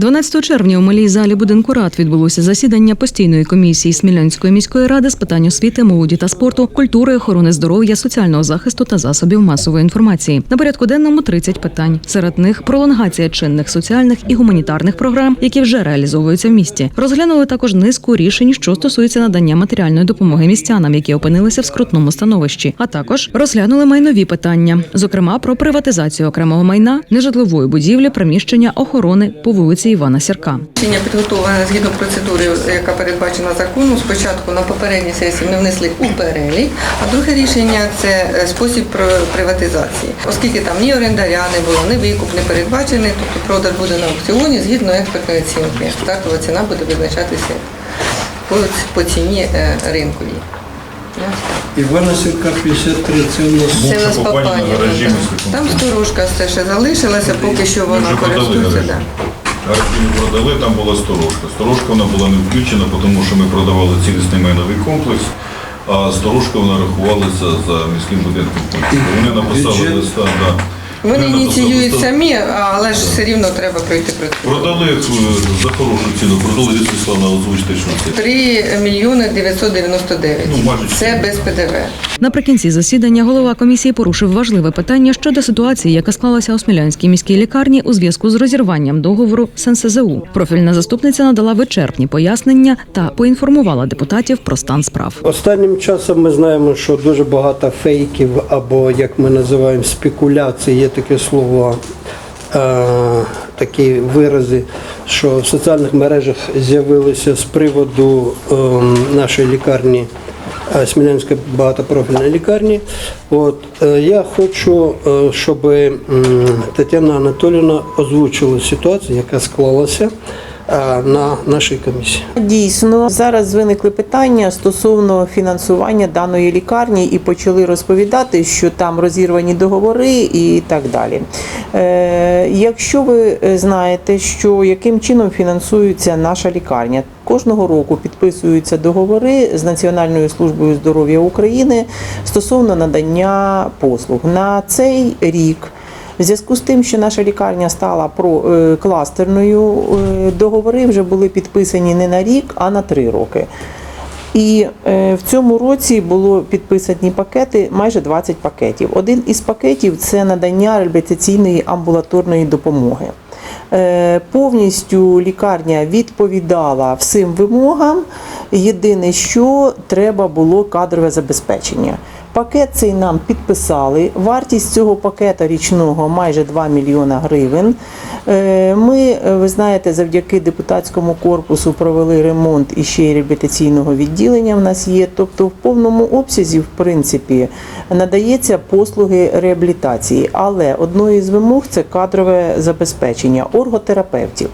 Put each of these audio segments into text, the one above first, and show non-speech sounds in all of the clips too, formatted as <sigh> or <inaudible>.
12 червня у малій залі будинку рад відбулося засідання постійної комісії Смілянської міської ради з питань освіти, молоді та спорту, культури, охорони здоров'я, соціального захисту та засобів масової інформації. На порядку денному 30 питань. Серед них пролонгація чинних соціальних і гуманітарних програм, які вже реалізовуються в місті. Розглянули також низку рішень, що стосуються надання матеріальної допомоги містянам, які опинилися в скрутному становищі. А також розглянули майнові питання, зокрема про приватизацію окремого майна, нежитлової будівлі, приміщення охорони по вулиці Івана Сірка. Рішення підготовлене згідно процедури, яка передбачена законом. Спочатку на попередній сесії ми внесли у перелік, а друге рішення це е, спосіб приватизації. Оскільки там ні орендаря не було, ні викуп не передбачений, тобто продаж буде на аукціоні згідно експертної оцінки. Стартова ціна буде визначатися по, по ціні е, ринковій. Ну. Івана Сірка 53, це у нас Це у нас Бувши на режимі. Там сторожка все ще залишилася, поки що вона користується. Архів продали, там була сторожка. Сторожка вона була не включена, тому що ми продавали цілісний майновий комплекс, а сторожка вона рахувалася за міським будинком культури. Вони написали листа, да. Вони ініціюють самі, але ж все рівно треба пройти процедуру. Продали е, за хорошу ціну, продали зі Світлана озвучити, що це. 3 мільйони 999. Ну, майже Це без ПДВ. Наприкінці засідання голова комісії порушив важливе питання щодо ситуації, яка склалася у Смілянській міській лікарні у зв'язку з розірванням договору з НСЗУ. Профільна заступниця надала вичерпні пояснення та поінформувала депутатів про стан справ. Останнім часом ми знаємо, що дуже багато фейків або, як ми називаємо, спекуляцій, є таке слово, е, такі вирази, що в соціальних мережах з'явилися з приводу е, нашої лікарні. Смілянської багатопрофільної лікарні. От е, я хочу, е, щоб Тетяна Анатоліївна озвучила ситуацію, яка склалася е, на нашій комісії. Дійсно, зараз виникли питання стосовно фінансування даної лікарні і почали розповідати, що там розірвані договори і так далі. Якщо ви знаєте, що яким чином фінансується наша лікарня, кожного року підписуються договори з Національною службою здоров'я України стосовно надання послуг на цей рік. В зв'язку з тим, що наша лікарня стала про е, кластерною, е, договори вже були підписані не на рік, а на три роки. І е, в цьому році було підписані пакети, майже 20 пакетів. Один із пакетів це надання реабілітаційної амбулаторної допомоги. Е, Повністю лікарня відповідала всім вимогам. Єдине, що треба було кадрове забезпечення. Пакет цей нам підписали. Вартість цього пакета річного майже 2 мільйона гривень. Е, Ми, е, ви знаєте, завдяки депутатському корпусу провели ремонт і ще й реабілітаційного відділення в нас є. Тобто, в повному обсязі, в принципі, надається послуги реабілітації. Але одною з вимог це кадрове забезпечення орготерапевтів.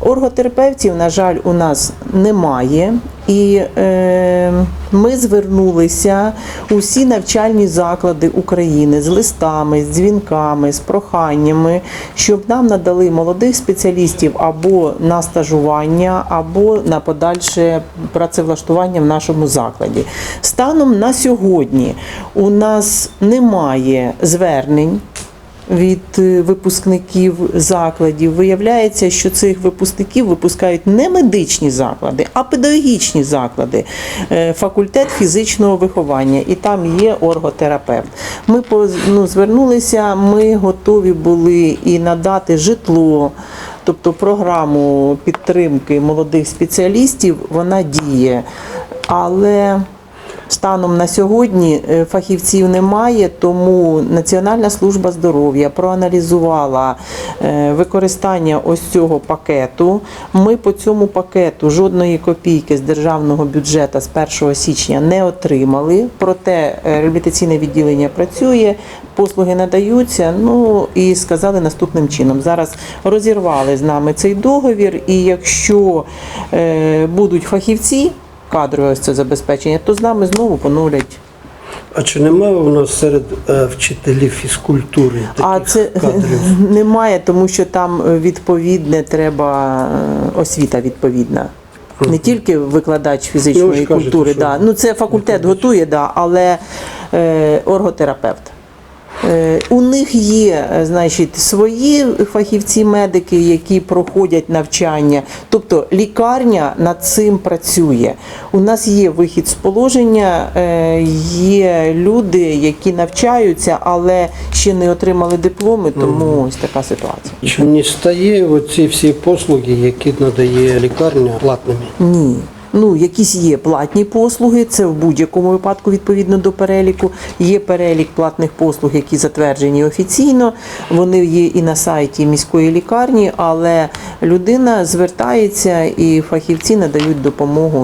Орготерапевтів, на жаль, у нас немає. І е, ми звернулися у всі навчальні заклади України з листами, з дзвінками, з проханнями, щоб нам надали молодих спеціалістів або на стажування, або на подальше працевлаштування в нашому закладі. Станом на сьогодні у нас немає звернень від е, випускників закладів. Виявляється, що цих випускників випускають не медичні заклади, а педагогічні заклади, Е, факультет фізичного виховання, і там є орготерапевт. Ми ну, звернулися, ми готові були і надати житло. Тобто програму підтримки молодих спеціалістів вона діє. Але Станом на сьогодні е, фахівців немає, тому Національна служба здоров'я проаналізувала е, використання ось цього пакету. Ми по цьому пакету жодної копійки з державного бюджету з 1 січня не отримали. Проте е, реабілітаційне відділення працює, послуги надаються. Ну і сказали наступним чином: зараз розірвали з нами цей договір, і якщо будуть фахівці кадрове ось це забезпечення, то з нами знову поновлять. А чи немає у нас серед е, вчителів фізкультури таких А це кадрів? <laughs> немає, тому що там е, відповідне треба е, освіта відповідна. Не тільки викладач Ну, ви фізичної ж кажете, культури, що да. ну це факультет готує, да, але е, орготерапевт. Е, У них є, е, значить, свої фахівці-медики, які проходять навчання. Тобто лікарня над цим працює. У нас є вихід з положення, е, є люди, які навчаються, але ще не отримали дипломи, тому ось така ситуація. Чи не стає оці всі послуги, які надає лікарня, платними? Ні. Ну, якісь є платні послуги, це в будь-якому випадку відповідно до переліку. Є перелік платних послуг, які затверджені офіційно. Вони є і на сайті міської лікарні, але людина звертається і фахівці надають допомогу